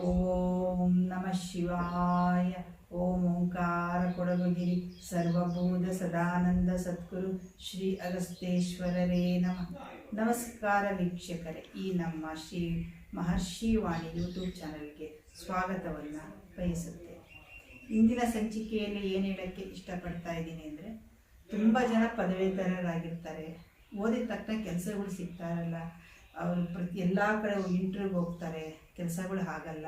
ಓಂ ನಮಃ ಶಿವಾಯ ಓಂ ಓಂಕಾರ ಕೊಡಗುಗಿರಿ ಸರ್ವಭೂತ ಸದಾನಂದ ಸದ್ಗುರು ಶ್ರೀ ಅಗಸ್ತೇಶ್ವರರೇ ನಮಃ ನಮಸ್ಕಾರ ವೀಕ್ಷಕರೇ ಈ ನಮ್ಮ ಶ್ರೀ ಮಹರ್ಷಿ ವಾಣಿ ಯೂಟ್ಯೂಬ್ ಚಾನಲ್ಗೆ ಸ್ವಾಗತವನ್ನು ಬಯಸುತ್ತೇನೆ. ಇಂದಿನ ಸಂಚಿಕೆಯಲ್ಲಿ ಏನು ಹೇಳೋಕ್ಕೆ ಇಷ್ಟಪಡ್ತಾ ಇದ್ದೀನಿ ಅಂದರೆ, ತುಂಬ ಜನ ಪದವೀಧರರಾಗಿರ್ತಾರೆ. ಓದಿದ ತಕ್ಷಣ ಕೆಲಸಗಳು ಸಿಗ್ತಾ ಇರಲ್ಲ. ಅವರು ಪ್ರತಿ ಎಲ್ಲ ಕಡೆ ಇಂಟ್ರ್ವ್ಯೂಗೆ ಹೋಗ್ತಾರೆ, ಕೆಲಸಗಳು ಆಗಲ್ಲ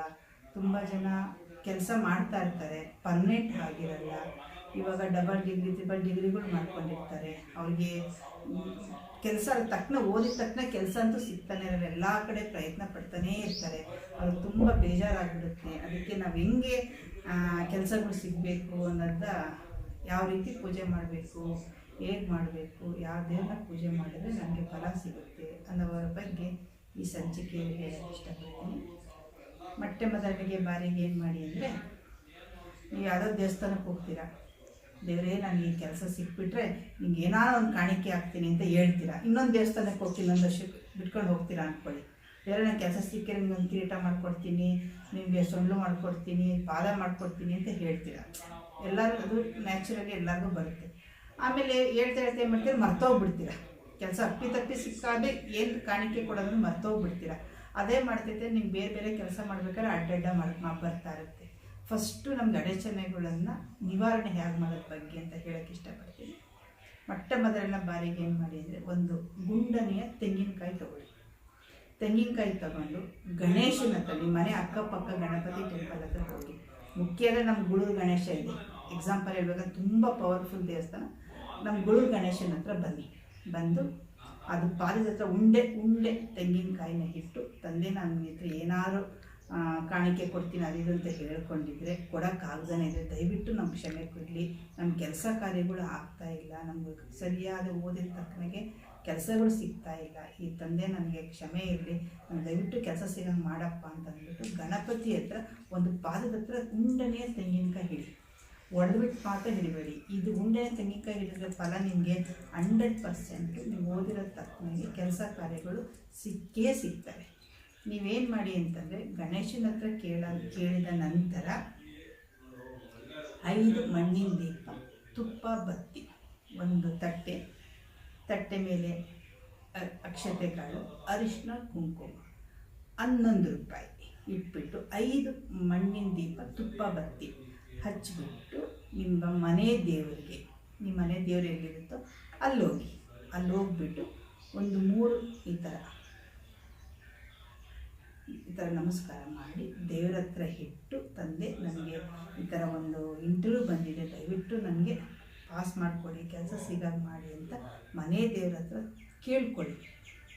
ತುಂಬ ಜನ ಕೆಲಸ ಮಾಡ್ತಾ ಇರ್ತಾರೆ ಪರ್ಮನೆಂಟ್ ಆಗಿರಲ್ಲ. ಇವಾಗ ಡಬಲ್ ಡಿಗ್ರಿ ತ್ರಿಬಲ್ ಡಿಗ್ರಿಗಳು ಮಾಡ್ಕೊಂಡಿರ್ತಾರೆ. ಅವ್ರಿಗೆ ಕೆಲಸ ತಕ್ಷಣ ಓದಿದ ತಕ್ಷಣ ಕೆಲಸ ಅಂತೂ ಸಿಗ್ತಾನೆ ಇರಲ್ಲ. ಎಲ್ಲ ಕಡೆ ಪ್ರಯತ್ನ ಪಡ್ತಾನೇ ಇರ್ತಾರೆ. ಅವ್ರಿಗೆ ತುಂಬ ಬೇಜಾರಾಗ್ಬಿಡುತ್ತೆ. ಅದಕ್ಕೆ ನಾವು ಹೆಂಗೆ ಕೆಲಸಗಳು ಸಿಗಬೇಕು ಅನ್ನೋದ ಯಾವ ರೀತಿ ಪೂಜೆ ಮಾಡಬೇಕು? ಹೇಗೆ ಮಾಡಬೇಕು? ಯಾವ ದೇವ್ರನ್ನ ಪೂಜೆ ಮಾಡಿದ್ರೆ ನನಗೆ ಫಲ ಸಿಗುತ್ತೆ ಅನ್ನೋವರ ಬಗ್ಗೆ ಈ ಸಂಚಿಕೆಯಲ್ಲಿ ಹೇಳಕ್ಕೆ ಇಷ್ಟಪಡ್ತೀನಿ. ಮೊಟ್ಟೆ ಮೊದಲಿಗೆ ಬಾರಿಗೆ ಏನು ಮಾಡಿ ಅಂದರೆ ನೀವು ಯಾವುದೋ ದೇವಸ್ಥಾನಕ್ಕೆ ಹೋಗ್ತೀರಾ. ದೇವರೇ, ನನಗೆ ಈ ಕೆಲಸ ಸಿಕ್ಬಿಟ್ರೆ ನಿಮ್ಗೆ ಏನಾದ್ರು ಒಂದು ಕಾಣಿಕೆ ಹಾಕ್ತೀನಿ ಅಂತ ಹೇಳ್ತೀರಾ. ಇನ್ನೊಂದು ದೇವಸ್ಥಾನಕ್ಕೆ ಹೋಗ್ತೀನಿ ಇನ್ನೊಂದು ವರ್ಷ ಬಿಟ್ಕೊಂಡು ಹೋಗ್ತೀರಾ ಅಂದ್ಕೊಳ್ಳಿ ಬೇರೆ ನಾನು ಕೆಲಸ ಸಿಕ್ಕರೆ ನಿಮ್ಗೆ ಒಂದು ಕಿರೀಟ ಮಾಡ್ಕೊಡ್ತೀನಿ ನಿಮಗೆ ಸೊಳ್ಳು ಮಾಡಿಕೊಡ್ತೀನಿ, ಪಾದ ಮಾಡ್ಕೊಡ್ತೀನಿ ಅಂತ ಹೇಳ್ತೀರಾ. ಎಲ್ಲರೂ, ಅದು ನ್ಯಾಚುರಲಿ ಎಲ್ಲರಿಗೂ ಬರುತ್ತೆ. ಆಮೇಲೆ ಹೇಳ್ತಾ ಹೇಳ್ತಾ ಮಾಡ್ತೀರಾ? ಮರ್ತೋಗ್ಬಿಡ್ತೀರ. ಕೆಲಸ ಅಪ್ಪಿ ತಪ್ಪಿ ಸಿಕ್ಕಾದ್ರೆ ಏನು ಕಾಣಿಕೆ ಕೊಡೋದನ್ನು ಮರ್ತೋಗ್ಬಿಡ್ತೀರ. ಅದೇ ಮಾಡ್ತೈತೆ ನಿಮ್ಗೆ ಬೇರೆ ಬೇರೆ ಕೆಲಸ ಮಾಡ್ಬೇಕಾದ್ರೆ ಅಡ್ಡಡ್ಡ ಮಾಡಿ ಬರ್ತಾ ಇರುತ್ತೆ. ಫಸ್ಟು ನಮ್ಗೆ ಅಡಚಣೆಗಳನ್ನು ನಿವಾರಣೆ ಹೇಗೆ ಮಾಡೋದ್ರ ಬಗ್ಗೆ ಅಂತ ಹೇಳೋಕ್ಕೆ ಇಷ್ಟಪಡ್ತೀನಿ. ಮೊಟ್ಟ ಮೊದಲನೇ ಬಾರಿಗೆ ಏನು ಮಾಡಿ ಅಂದರೆ ಒಂದು ಗುಂಡನೆಯ ತೆಂಗಿನಕಾಯಿ ತಗೊಳ್ಳಿ. ತೆಂಗಿನಕಾಯಿ ತಗೊಂಡು ಗಣೇಶನ ಹತ್ರ ನಿಮ್ಮ ಮನೆ ಅಕ್ಕಪಕ್ಕ ಗಣಪತಿ ಟೆಂಪಲ್ ಹತ್ರ ಹೋಗಿ. ಮುಖ್ಯದ ನಮ್ಮ ಗುಳು ಗಣೇಶ ಇದೆ. ಎಕ್ಸಾಂಪಲ್ ಹೇಳ್ಬೇಕಂದ್ರೆ ತುಂಬ ಪವರ್ಫುಲ್ ದೇವಸ್ಥಾನ ನಮ್ಮ ಗುಳೂರು ಗಣೇಶನ ಹತ್ರ ಬನ್ನಿ ಬಂದು ಅದು ಪಾದದ ಹತ್ರ ಉಂಡೆ ಉಂಡೆ ತೆಂಗಿನಕಾಯಿನ ಇಟ್ಟು ತಂದೆ ನಾನು ಹತ್ರ ಏನಾದ್ರು ಕಾಣಿಕೆ ಕೊಡ್ತೀನಿ ಅದು ಅಂತ ಹೇಳ್ಕೊಂಡಿದ್ರೆ ಕೊಡೋಕ್ಕಾಗ್ದೇ ಇದೆ ದಯವಿಟ್ಟು ನಮ್ಮ ಕ್ಷಮೆ ಕೊಡಲಿ. ನಮ್ಮ ಕೆಲಸ ಕಾರ್ಯಗಳು ಆಗ್ತಾ ಇಲ್ಲ. ನಮ್ಗೆ ಸರಿಯಾದ ಓದಿದ ತಕ್ಕನಾಗೆ ಕೆಲಸಗಳು ಸಿಗ್ತಾ ಇಲ್ಲ. ಈ ತಂದೆ ನನಗೆ ಕ್ಷಮೆ ಇರಲಿ. ನಾನು ದಯವಿಟ್ಟು ಕೆಲಸ ಸಿಗಂಗೆ ಮಾಡಪ್ಪ ಅಂತ ಅಂದ್ಬಿಟ್ಟು ಗಣಪತಿ ಹತ್ರ ಒಂದು ಪಾದದ ಹತ್ರ ಉಂಡನೆಯ ತೆಂಗಿನಕಾಯಿ ಹಿಡಿ ಒಡೆದ್ಬಿಟ್ಟು ಮಾತ್ರ ಹಿಡಿಬೇಡಿ ಇದು ಉಂಡೆ ತೆಂಗಿನಕಾಯಿ ಹಿಡಿದ್ರೆ ಫಲ ನಿಮಗೆ ಹಂಡ್ರೆಡ್ ಪರ್ಸೆಂಟು ನೀವು ಓದಿರೋ ತಕ್ಕನಾಗಿ ಕೆಲಸ ಕಾರ್ಯಗಳು ಸಿಕ್ಕೇ ಸಿಗ್ತವೆ. ನೀವೇನು ಮಾಡಿ ಅಂತಂದರೆ ಗಣೇಶನ ಹತ್ರ ಕೇಳ, ಕೇಳಿದ ನಂತರ ಐದು ಮಣ್ಣಿನ ದೀಪ, ತುಪ್ಪ, ಬತ್ತಿ, ಒಂದು ತಟ್ಟೆ ತಟ್ಟೆ ಮೇಲೆ ಅಕ್ಷತೆ ಕಾಳು, ಅರಿಶಿನ, ಕುಂಕುಮ, ಹನ್ನೊಂದು ರೂಪಾಯಿ ಇಟ್ಬಿಟ್ಟು ಐದು ಮಣ್ಣಿನ ದೀಪ, ತುಪ್ಪ, ಬತ್ತಿ. ಹಚ್ಚಿಬಿಟ್ಟು ನಿಮ್ಮ ಮನೆ ದೇವರಿಗೆ, ನಿಮ್ಮ ಮನೆ ದೇವ್ರು ಎಲ್ಲಿರುತ್ತೋ ಅಲ್ಲೋಗಿ ಅಲ್ಲಿ ಹೋಗ್ಬಿಟ್ಟು ಒಂದು ಮೂರು ಈ ಥರ ಈ ಥರ ನಮಸ್ಕಾರ ಮಾಡಿ ದೇವರ ಹತ್ರ ಇಟ್ಟು ತಂದೆ ನನಗೆ ಈ ಥರ ಒಂದು ಇಂಟರ್ವ್ಯೂ ಬಂದಿದೆ, ದಯವಿಟ್ಟು ನನಗೆ ಪಾಸ್ ಮಾಡಿಕೊಡಿ, ಕೆಲಸ ಸಿಗಾಗ ಮಾಡಿ ಅಂತ ಮನೆ ದೇವ್ರ ಹತ್ರ ಕೇಳ್ಕೊಳ್ಳಿ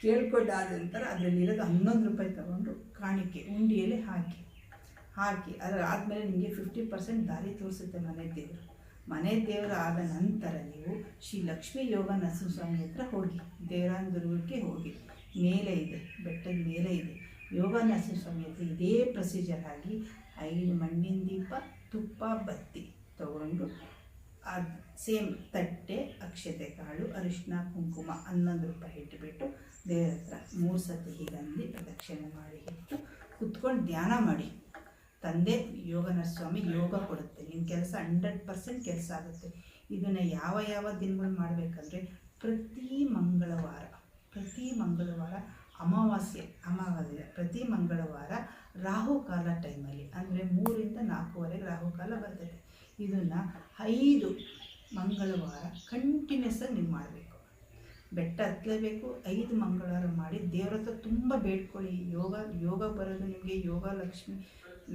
ಕೇಳ್ಕೊಂಡಾದ ನಂತರ ಅದರಲ್ಲಿರೋದು ಹನ್ನೊಂದು ರೂಪಾಯಿ ತಗೊಂಡು ಕಾಣಿಕೆ, ಉಂಡಿಯಲ್ಲಿ ಹಾಕಿ. ಹಾಕಿ ಅದರ ಆದಮೇಲೆ ನಿಮಗೆ ಫಿಫ್ಟಿ ಪರ್ಸೆಂಟ್ ದಾರಿ ತೋರಿಸುತ್ತೆ ಮನೆ ದೇವರು. ಮನೆ ದೇವರು ಆದ ನಂತರ ನೀವು ಶ್ರೀ ಲಕ್ಷ್ಮೀ ಯೋಗ ನರಸಿಂಹಸ್ವಾಮಿ ಹತ್ರ ಹೋಗಿ, ದೇವರಾಂದುರ್ಗಕ್ಕೆ ಹೋಗಿ. ಮೇಲೆ ಇದೆ, ಬೆಟ್ಟದ ಮೇಲೆ ಇದೆ. ಯೋಗ ನರಸಿಂಹಸ್ವಾಮಿ ಹತ್ರ ಇದೇ ಪ್ರೊಸೀಜರ್ ಆಗಿ ಐದು ಮಣ್ಣಿನ ದೀಪ, ತುಪ್ಪ, ಬತ್ತಿ ತಗೊಂಡು ಅದು ಸೇಮ್ ತಟ್ಟೆ, ಅಕ್ಷತೆ ಕಾಳು, ಅರಿಶಿನ, ಕುಂಕುಮ ಹನ್ನೊಂದು ರೂಪಾಯಿ ಇಟ್ಟುಬಿಟ್ಟು ದೇವರ ಹತ್ರ ಮೂರು ಸತಿ ಹೀಗಂದು ಪ್ರದಕ್ಷಿಣೆ ಮಾಡಿ ಇಟ್ಟು ಕುತ್ಕೊಂಡು ಧ್ಯಾನ ಮಾಡಿ. ತಂದೆ ಯೋಗನ ಸ್ವಾಮಿ ಯೋಗ ಕೊಡುತ್ತೆ. ನಿಮ್ಮ ಕೆಲಸ ಹಂಡ್ರೆಡ್ ಪರ್ಸೆಂಟ್ ಕೆಲಸ ಆಗುತ್ತೆ. ಇದನ್ನು ಯಾವ ಯಾವ ದಿನಗಳು ಮಾಡಬೇಕಂದ್ರೆ ಪ್ರತಿ ಮಂಗಳವಾರ ಪ್ರತಿ ಮಂಗಳವಾರ ಅಮಾವಾಸ್ಯೆ ಅಮಾವಾಸ್ಯೆ ಪ್ರತಿ ಮಂಗಳವಾರ ರಾಹುಕಾಲ ಟೈಮಲ್ಲಿ ಅಂದರೆ ಮೂರಿಂದ ನಾಲ್ಕೂವರೆಗೆ ರಾಹುಕಾಲ ಬರ್ತದೆ. ಇದನ್ನು ಐದು ಮಂಗಳವಾರ ಕಂಟಿನ್ಯೂಸ್ ಆಗಿ ನೀವು ಮಾಡಬೇಕು. ಬೆಟ್ಟ ಹತ್ತಲೇಬೇಕು ಐದು ಮಂಗಳವಾರ ಮಾಡಿ ದೇವ್ರ ಹತ್ರ ತುಂಬ ಬೇಡ್ಕೊಳ್ಳಿ. ಯೋಗ ಯೋಗ ಬರೋದು ನಿಮಗೆ ಯೋಗ ಲಕ್ಷ್ಮಿ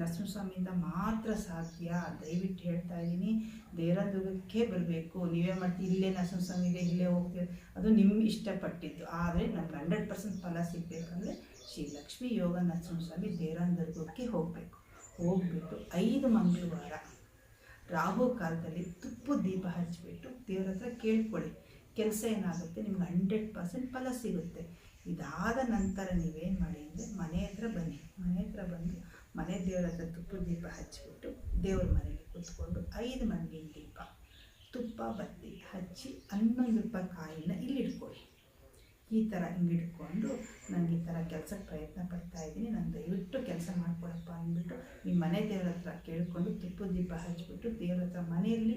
ನರಸಿಂಹಸ್ವಾಮಿಯಿಂದ ಮಾತ್ರ ಸಾಧ್ಯ. ದಯವಿಟ್ಟು ಹೇಳ್ತಾ ಇದ್ದೀನಿ ದೇವರದುರ್ಗಕ್ಕೆ ಬರಬೇಕು. ನೀವೇ ಮಾಡ್ತೀವಿ ಇಲ್ಲೇ ನರಸಿಂಹಸ್ವಾಮಿ ಇದೆ, ಇಲ್ಲೇ ಹೋಗ್ತೀವಿ ಅದು ನಿಮ್ಗೆ ಇಷ್ಟಪಟ್ಟಿದ್ದು. ಆದರೆ ನಮ್ಗೆ ಹಂಡ್ರೆಡ್ ಪರ್ಸೆಂಟ್ ಫಲ ಸಿಗಬೇಕಂದ್ರೆ ಶ್ರೀ ಲಕ್ಷ್ಮೀ ಯೋಗ ನರಸಿಂಹಸ್ವಾಮಿ ದೇವರದುರ್ಗಕ್ಕೆ ಹೋಗಬೇಕು. ಹೋಗ್ಬಿಟ್ಟು ಐದು ಮಂಗಳವಾರ ರಾಹು ಕಾಲದಲ್ಲಿ ತುಪ್ಪು ದೀಪ ಹಚ್ಚಿಬಿಟ್ಟು ದೇವ್ರ ಹತ್ರ ಕೇಳ್ಕೊಳ್ಳಿ. ಕೆಲಸ ಏನಾಗುತ್ತೆ, ನಿಮ್ಗೆ ಹಂಡ್ರೆಡ್ ಪರ್ಸೆಂಟ್ ಫಲ ಸಿಗುತ್ತೆ. ಇದಾದ ನಂತರ ನೀವೇನು ಮಾಡಿ ಅಂದರೆ ಮನೆ ಹತ್ರ ಬನ್ನಿ. ಮನೆ ಹತ್ರ ಬಂದು ಮನೆ ದೇವರ ಹತ್ರ ತುಪ್ಪದ ದೀಪ ಹಚ್ಚಿಬಿಟ್ಟು ದೇವ್ರ ಮನೆಗೆ ಕೂತ್ಕೊಂಡು ಐದು ಮನೆಗೆ ದೀಪ, ತುಪ್ಪ, ಬತ್ತಿ ಹಚ್ಚಿ ಹನ್ನೊಂದು ರೂಪಾಯಿ ಕಾಯಿನ ಇಲ್ಲಿ ಇಟ್ಕೊಳ್ಳಿ. ಈ ಥರ ಹಿಂಗೆ ಇಟ್ಕೊಂಡು ನನಗೆ ಈ ಥರ ಕೆಲಸಕ್ಕೆ ಪ್ರಯತ್ನ ಪಡ್ತಾ ಇದ್ದೀನಿ. ನಾನು ದಯವಿಟ್ಟು ಕೆಲಸ ಮಾಡ್ಕೊಳಪ್ಪ ಅಂದ್ಬಿಟ್ಟು ನಿಮ್ಮ ಮನೆ ದೇವ್ರ ಹತ್ರ ಕೇಳಿಕೊಂಡು ತುಪ್ಪದ ದೀಪ ಹಚ್ಚಿಬಿಟ್ಟು ದೇವ್ರ ಹತ್ರ ಮನೆಯಲ್ಲಿ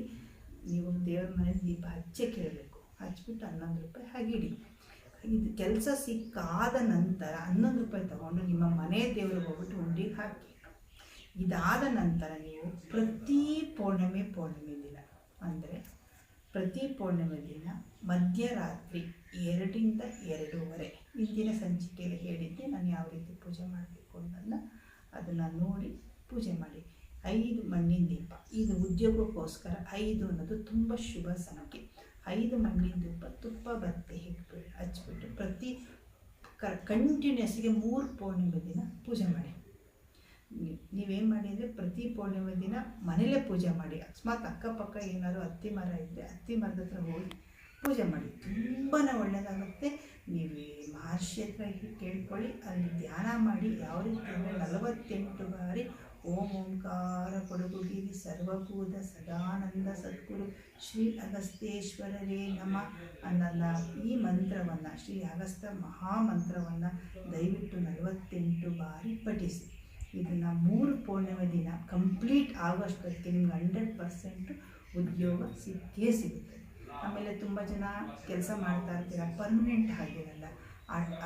ನೀವು ದೇವ್ರ ಮನೆ ದೀಪ ಹಚ್ಚೇ ಕೇಳಬೇಕು. ಹಚ್ಬಿಟ್ಟು ಹನ್ನೊಂದು ರೂಪಾಯಿ ಹಾಗಿಡಿ ಇದು ಕೆಲಸ ಸಿಕ್ಕಾದ ನಂತರ ಹನ್ನೊಂದು ರೂಪಾಯಿ ತಗೊಂಡು ನಿಮ್ಮ ಮನೆ ದೇವರು ಹೋಗ್ಬಿಟ್ಟು ಉಂಡಿಗೆ ಹಾಕಿ. ಇದಾದ ನಂತರ ನೀವು ಪ್ರತಿ ಪೌರ್ಣಮಿ ಪೌರ್ಣಮಿ ದಿನ, ಅಂದರೆ ಪ್ರತಿ ಪೌರ್ಣಮಿ ದಿನ ಮಧ್ಯರಾತ್ರಿ ಎರಡಿಂದ ಎರಡೂವರೆ ಇಂದಿನ ಸಂಚಿಕೆಯಲ್ಲಿ ಹೇಳಿದ್ದೆ ನಾನು ಯಾವ ರೀತಿ ಪೂಜೆ ಮಾಡಬೇಕು ಅನ್ನೋದನ್ನ ಅದನ್ನು ನೋಡಿ ಪೂಜೆ ಮಾಡಿ. ಐದು ಮಣ್ಣಿನ ದೀಪ, ಇದು ಉದ್ಯೋಗಕ್ಕೋಸ್ಕರ ಐದು ಅನ್ನೋದು ತುಂಬ ಶುಭ ಸಂಖ್ಯೆ ಐದು ಮಣ್ಣಿನ ತುಪ್ಪ ತುಪ್ಪ ಬತ್ತೆ ಹಿಟ್ಬಿಟ್ಟು ಹಚ್ಬಿಟ್ಟು ಪ್ರತಿ ಕ ಕಂಟಿನ್ಯೂಸ್ಗೆ ಮೂರು ಪೌರ್ಣಿಮೆ ದಿನ ಪೂಜೆ ಮಾಡಿ. ನೀವೇನು ಮಾಡಿ ಅಂದರೆ ಪ್ರತಿ ಪೌರ್ಣಿಮೆ ದಿನ ಮನೇಲೇ ಪೂಜೆ ಮಾಡಿ. ಅಕಸ್ಮಾತ್ ಅಕ್ಕಪಕ್ಕ ಏನಾದರೂ ಹತ್ತಿ ಮರ ಇದ್ದರೆ ಹತ್ತಿ ಮರದ ಹತ್ರ ಹೋಗಿ ಪೂಜೆ ಮಾಡಿ. ತುಂಬಾ ಒಳ್ಳೆಯದಾಗುತ್ತೆ ನೀವು ಮಹರ್ಷಿ ಹತ್ರ ಕೇಳ್ಕೊಳ್ಳಿ. ಅಲ್ಲಿ ಧ್ಯಾನ ಮಾಡಿ ಯಾವ ರೀತಿ ಅಂದರೆ ನಲವತ್ತೆಂಟು ಬಾರಿ ಓಂ ಓಂಕಾರ ಕೊಡಗುಗಿರಿ ಸರ್ವಭೂತ ಸದಾನಂದ ಸದ್ಗುರು ಶ್ರೀ ಅಗಸ್ತ್ಯೇಶ್ವರರೇ ನಮ ಅನ್ನಲ್ಲ. ಈ ಮಂತ್ರವನ್ನು, ಶ್ರೀ ಅಗಸ್ತ ಮಹಾಮಂತ್ರವನ್ನು ದಯವಿಟ್ಟು ನಲವತ್ತೆಂಟು ಬಾರಿ ಪಠಿಸಿ. ಇದನ್ನು ಮೂರು ಪೌರ್ಣಿಮೆ ದಿನ ಕಂಪ್ಲೀಟ್ ಆಗೋಷ್ಟೊತ್ತಿಗೆ ನಿಮ್ಗೆ ಹಂಡ್ರೆಡ್ ಪರ್ಸೆಂಟ್ ಉದ್ಯೋಗ ಸಿಕ್ಕೇ ಸಿಗುತ್ತೆ. ಆಮೇಲೆ ತುಂಬ ಜನ ಕೆಲಸ ಮಾಡ್ತಾ ಇರ್ತೀರ? ಪರ್ಮನೆಂಟ್ ಆಗಿರಲ್ಲ.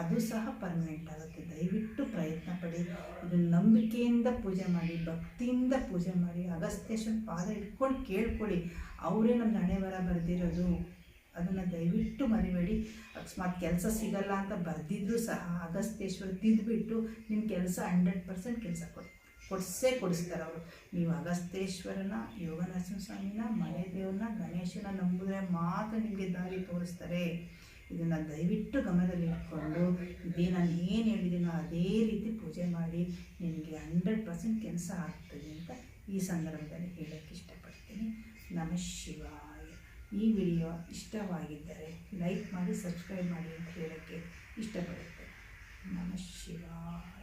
ಅದು ಸಹ ಪರ್ಮನೆಂಟ್ ಆಗುತ್ತೆ. ದಯವಿಟ್ಟು ಪ್ರಯತ್ನ ಪಡಿ. ಇದು ನಂಬಿಕೆಯಿಂದ ಪೂಜೆ ಮಾಡಿ, ಭಕ್ತಿಯಿಂದ ಪೂಜೆ ಮಾಡಿ, ಅಗಸ್ತ್ಯೇಶ್ವರ ಪಾದ ಇಟ್ಕೊಂಡು ಕೇಳ್ಕೊಳ್ಳಿ. ಅವರೇ ನಮ್ಮ ಹಣೆ ಬರ ಬರೆದಿರೋದು. ಅದನ್ನು ದಯವಿಟ್ಟು ಮರಿಬೇಡಿ. ಅಕಸ್ಮಾತ್ ಕೆಲಸ ಸಿಗಲ್ಲ ಅಂತ ಬರೆದಿದ್ರೂ ಸಹ ಅಗಸ್ತ್ಯೇಶ್ವರ ತಿದ್ದುಬಿಟ್ಟು ನಿಮ್ಮ ಕೆಲಸ ಹಂಡ್ರೆಡ್ ಪರ್ಸೆಂಟ್ ಕೆಲಸ ಕೊಡಿ, ಕೊಡಿಸೇ ಕೊಡಿಸ್ತಾರೆ ಅವರು. ನೀವು ಅಗಸ್ತ್ಯೇಶ್ವರನ ಯೋಗನರಸಿಂಹ ಸ್ವಾಮಿನ ಮನೆ ದೇವ್ರನ್ನ, ಗಣೇಶನ ನಂಬಿದ್ರೆ ಮಾತ್ರ ನಿಮಗೆ ದಾರಿ ತೋರಿಸ್ತಾರೆ. ಇದನ್ನು ದಯವಿಟ್ಟು ಗಮನದಲ್ಲಿಟ್ಕೊಂಡು ಇದೇ ನಾನು ಏನು ಹೇಳಿದ್ದೀನೋ ಅದೇ ರೀತಿ ಪೂಜೆ ಮಾಡಿ ನಿಮಗೆ ಹಂಡ್ರೆಡ್ ಪರ್ಸೆಂಟ್ ಕೆಲಸ ಆಗ್ತದೆ ಅಂತ ಈ ಸಂದರ್ಭದಲ್ಲಿ ಹೇಳೋಕ್ಕೆ ಇಷ್ಟಪಡ್ತೀನಿ. ನಮ ಶಿವಾಯ. ಈ ವಿಡಿಯೋ ಇಷ್ಟವಾಗಿದ್ದರೆ ಲೈಕ್ ಮಾಡಿ, ಸಬ್ಸ್ಕ್ರೈಬ್ ಮಾಡಿ ಅಂತ ಹೇಳೋಕ್ಕೆ ಇಷ್ಟಪಡುತ್ತೆ ನಮ ಶಿವಾಯ.